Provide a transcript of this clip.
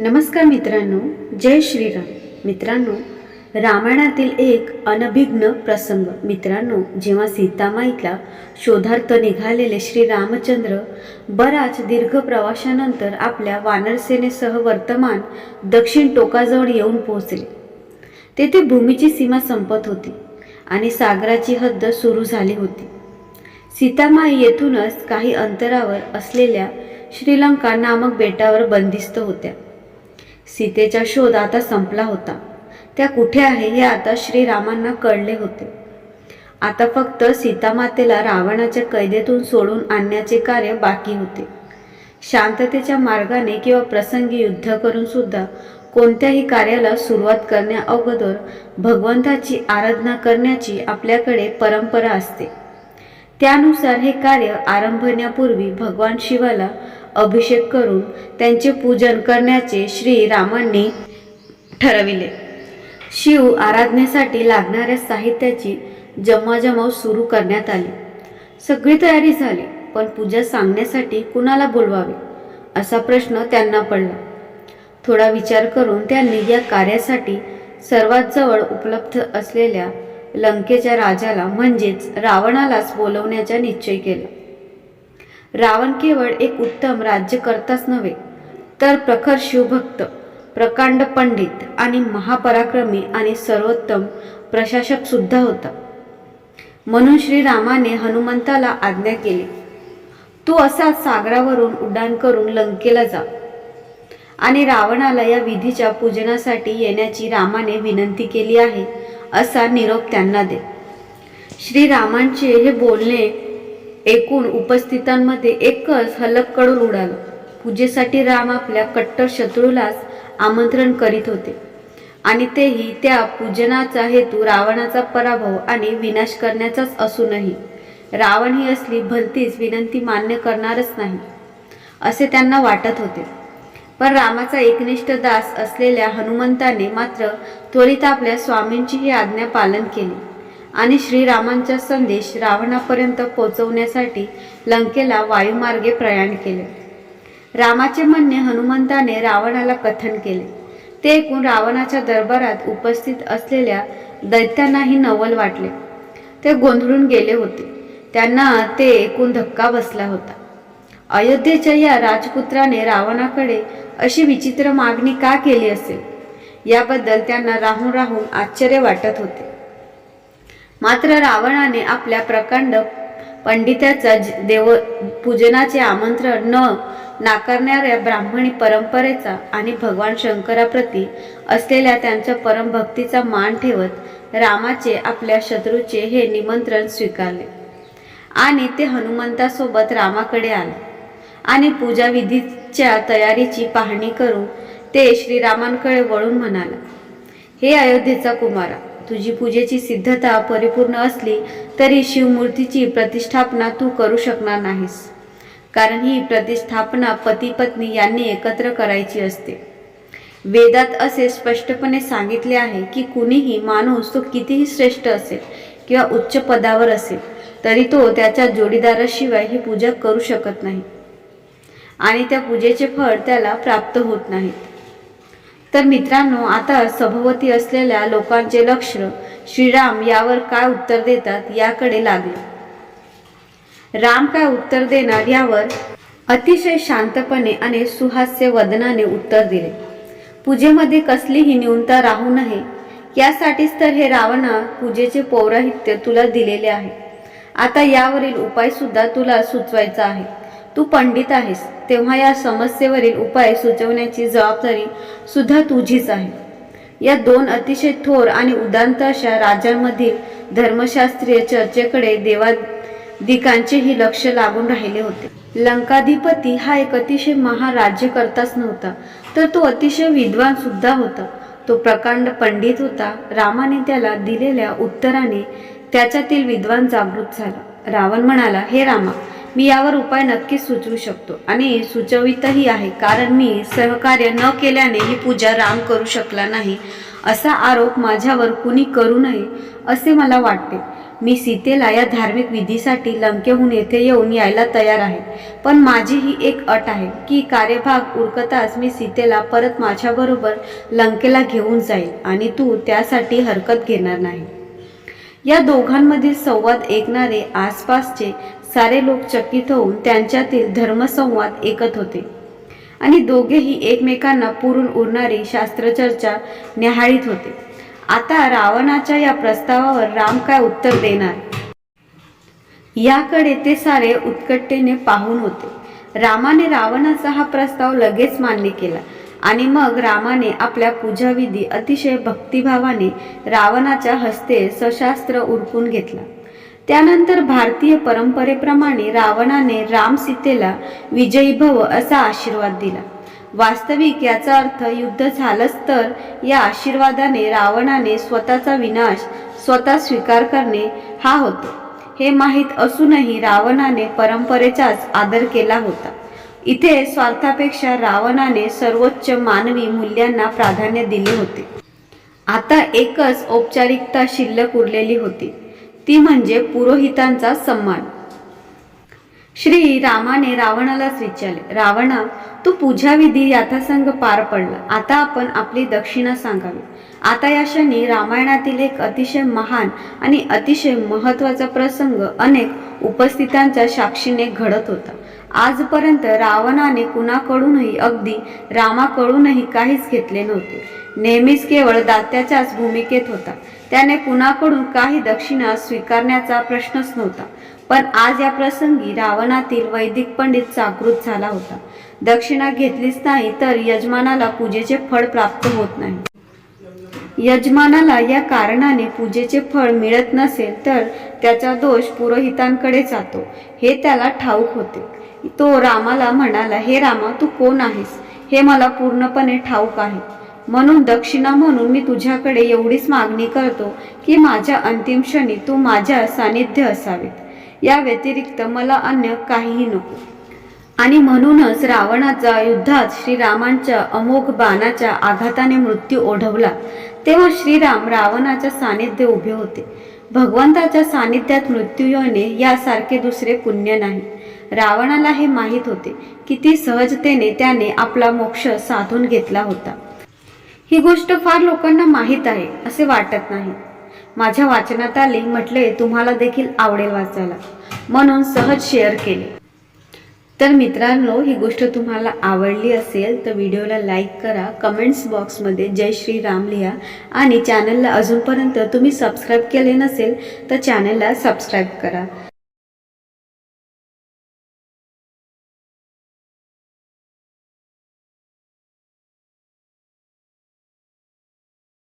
नमस्कार मित्रांनो जय श्रीराम. मित्रांनो रामायणातील एक अनभिघ्न प्रसंग. मित्रांनो जेव्हा सीतामाईला शोधार्थ निघालेले श्री रामचंद्र बराच दीर्घ प्रवासानंतर आपल्या वानरसेनेसह वर्तमान दक्षिण टोकाजवळ येऊन पोहोचले. तेथे भूमीची सीमा संपत होती आणि सागराची हद्द सुरू झाली होती. सीतामाई येथूनच काही अंतरावर असलेल्या श्रीलंका नामक बेटावर बंदिस्त होत्या. सीतेचा शोध आता संपला होता. त्या कुठे आहे हे आता श्रीरामांना कळले होते. आता फक्त सीतामातेला रावणाच्या कैदेतून सोडून आणण्याचे कार्य बाकी होते. शांततेच्या मार्गाने किंवा प्रसंगी युद्ध करून सुद्धा कोणत्याही कार्याला सुरुवात करण्या अगोदर भगवंताची आराधना करण्याची आपल्याकडे परंपरा असते. त्यानुसार हे कार्य आरंभण्यापूर्वी भगवान शिवाला अभिषेक करून त्यांचे पूजन करण्याचे श्री रामांनी ठरविले. शिव आराधनेसाठी लागणाऱ्या साहित्याची जमाजमाव सुरू करण्यात आली. सगळी तयारी झाली पण पूजा सांगण्यासाठी कुणाला बोलवावे? असा प्रश्न त्यांना पडला. थोडा विचार करून त्यांनी या कार्यासाठी सर्वात जवळ उपलब्ध असलेल्या लंकेच्या राजाला म्हणजेच रावणालाच बोलवण्याचा निश्चय केला. रावण केवळ एक उत्तम राज्यकर्ताच नव्हे तर प्रखर शिवभक्त प्रकांड पंडित आणि महापराक्रमी आणि सर्वोत्तम प्रशासक सुद्धा होता. म्हणून श्रीरामाने हनुमंताला आज्ञा केली तू असा सागरावरून उड्डाण करून लंकेला जा आणि रावणाला या विधीच्या पूजनासाठी येण्याची रामाने विनंती केली आहे असा निरोप त्यांना दे. श्रीरामांचे हे बोलणे एकूण उपस्थितांमध्ये एकच हलक्कडून उडालं. पूजेसाठी राम आपल्या कट्टर शत्रूलाच आमंत्रण करीत होते. आणि तेही त्या पूजनाचा हेतू रावणाचा पराभव आणि विनाश करण्याचाच असूनही. रावण ही असली भलतीच विनंती मान्य करणारच नाही असे त्यांना वाटत होते. पण रामाचा एकनिष्ठ दास असलेल्या हनुमंताने मात्र त्वरित आपल्या स्वामींची ही आज्ञा पालन केली. आणि श्रीरामांचा संदेश रावणापर्यंत पोहोचवण्यासाठी लंकेला वायुमार्गे प्रयाण केले. रामाचे म्हणणे हनुमंताने रावणाला कथन केले. ते ऐकून रावणाच्या दरबारात उपस्थित असलेल्या दैत्यांनाही नवल वाटले. ते गोंधळून गेले होते. त्यांना ते ऐकून धक्का बसला होता. अयोध्येच्या या राजपुत्राने रावणाकडे अशी विचित्र मागणी का केली असेल? याबद्दल त्यांना राहून राहून आश्चर्य वाटत होते. मात्र रावणाने आपल्या प्रकांड पंडिताचा देव पूजनाचे आमंत्रण न नाकारणाऱ्या ब्राह्मणी परंपरेचा आणि भगवान शंकराप्रती असलेल्या त्यांच्या परमभक्तीचा मान ठेवत रामाचे आपल्या शत्रूचे हे निमंत्रण स्वीकारले. आणि ते हनुमंतासोबत रामाकडे आले. आणि पूजाविधीच्या तयारीची पाहणी करून ते श्रीरामांकडे वळून म्हणाला हे अयोध्येचा कुमारा तुझी पूजेची सिद्धता परिपूर्ण असली तरी शिवमूर्तीची प्रतिष्ठापना तू करू शकणार नाहीस. कारण ही प्रतिष्ठापना पती पत्नी यांनी एकत्र करायची असते. वेदात असे स्पष्टपणे सांगितले आहे की कुणीही माणूस तो कितीही श्रेष्ठ असेल किंवा उच्च पदावर असेल तरी तो त्याच्या जोडीदाराशिवाय ही पूजा करू शकत नाही. आणि त्या पूजेचे फळ त्याला प्राप्त होत नाहीत. तर मित्रांनो आता सभोवती असलेल्या लोकांचे लक्ष श्रीराम यावर काय उत्तर देतात याकडे लागले. राम काय उत्तर देणार यावर अतिशय शांतपणे आणि सुहास्य वदनाने उत्तर दिले. पूजेमध्ये कसलीही न्यूनता राहू नये यासाठीच तर हे रावणा पूजेचे पौराहित्य तुला दिलेले आहे. आता यावरील उपाय सुद्धा तुला सुचवायचा आहे. तू पंडित आहेस तेव्हा या समस्येवरील उपाय सुचवण्याची जबाबदारी सुद्धा तुझीच आहे. या दोन अतिशय थोर आणि उदांत अशा राजांमधील धर्मशास्त्रीय चर्चेकडे देवादिकांचेही लक्ष लागून राहिले होते. लंकाधिपती हा एक अतिशय महाराज्यकर्ताच नव्हता तर तो अतिशय विद्वान सुद्धा होता. तो प्रकांड पंडित होता रामाने त्याला दिलेल्या उत्तराने त्याच्यातील विद्वान जागृत झाला. रावण म्हणाला हे रामा मी यावर उपाय नक्कीच सुचवू शकतो. आणि सुचवितही आहे. कारण मी सहकार्य न केल्याने ही पूजा राम करू शकला नाही. असा आरोप माझ्यावर कुणी करू नये असे मला वाटते. मी सीतेला या धार्मिक विधीसाठी लंकेहून येथे येऊन यायला तयार आहे. पण माझी ही एक अट आहे की कार्यभाग उरकताच मी सीतेला परत माझ्याबरोबर लंकेला घेऊन जाईल आणि तू त्यासाठी हरकत घेणार नाही. या दोघांमधील संवाद ऐकणारे आसपासचे सारे लोक चकित होऊन त्यांच्यातील धर्मसंवाद ऐकत होते. आणि दोघेही एकमेकांना पुरून उरणारी शास्त्रचर्चा निहाळीत होते. आता रावणाच्या या प्रस्तावावर राम काय उत्तर देणार? याकडे ते सारे उत्कटेने पाहून होते. रामाने रावणाचा हा प्रस्ताव लगेच मान्य केला आणि मग रामाने आपल्या पूजाविधी अतिशय भक्तिभावाने रावणाच्या हस्ते सशास्त्र उरकून घेतला. त्यानंतर भारतीय परंपरेप्रमाणे रावणाने राम सीतेला विजयी भव असा आशीर्वाद दिला. वास्तविक याचा अर्थ युद्ध झालंच तर या आशीर्वादाने रावणाने स्वतःचा विनाश स्वतः स्वीकार करणे हा होतो. हे माहीत असूनही रावणाने परंपरेचाच आदर केला होता. इथे स्वार्थापेक्षा रावणाने सर्वोच्च मानवी मूल्यांना प्राधान्य दिले होते. आता एकच औपचारिकता शिल्लक उरलेली होती. ती म्हणजे पुरोहितांचा सन्मान. श्री रामाने रावणालाच विचारले रावणा तू पूजाविधी याथासंग पार पडला. आता आपण आपली दक्षिणा सांगावी. आता या क्षणी रामायणातील एक अतिशय महान आणि अतिशय महत्त्वाचा प्रसंग अनेक उपस्थितांच्या साक्षीने घडत होता. आजपर्यंत रावणाने कुणाकडूनही अगदी रामाकडूनही काहीच घेतले नव्हते. नेहमीच केवळ दात्याच्याच भूमिकेत होता. त्याने कुणाकडून काही दक्षिणा स्वीकारण्याचा प्रश्नच नव्हता. पण आज या प्रसंगी रावणातील वैदिक पंडित जागृत झाला होता. दक्षिणा घेतलीच नाही तर यजमानाला पूजेचे फळ प्राप्त होत नाही. यजमानाला या कारणाने पूजेचे फळ मिळत नसेल तर त्याचा दोष पुरोहितांकडे जातो. हे त्याला ठाऊक होते. तो रामाला म्हणाला हे रामा तू कोण आहेस? हे मला पूर्णपणे ठाऊक आहे. म्हणून दक्षिणा म्हणून मी तुझ्याकडे एवढीच मागणी करतो की माझ्या अंतिम क्षणी तू माझ्या सानिध्य असावेत. या व्यतिरिक्त मला अन्य काहीही नको. आणि म्हणूनच रावणाचा युद्धात श्रीरामांच्या अमोघ बाणाच्या आघाताने मृत्यू ओढवला तेव्हा श्रीराम रावणाच्या सानिध्य उभे होते. भगवंताच्या सानिध्यात मृत्यू येणे यासारखे दुसरे पुण्य नाही. रावणाला हे माहीत होते किती सहजतेने त्याने आपला मोक्ष साधून घेतला होता. ही गोष्ट फार लोकांना माहीत आहे असे वाटत नाही. माझ्या वाचनात आली म्हटले तुम्हाला देखील आवडेल वाचायला. म्हणून सहज शेअर केले. तर मित्रांनो ही गोष्ट तुम्हाला आवडली असेल तर व्हिडिओला लाईक करा. कमेंट्स बॉक्समध्ये जय श्री राम लिहा. आणि चॅनलला अजूनपर्यंत तुम्ही सबस्क्राईब केले नसेल तर चॅनलला सबस्क्राईब करा.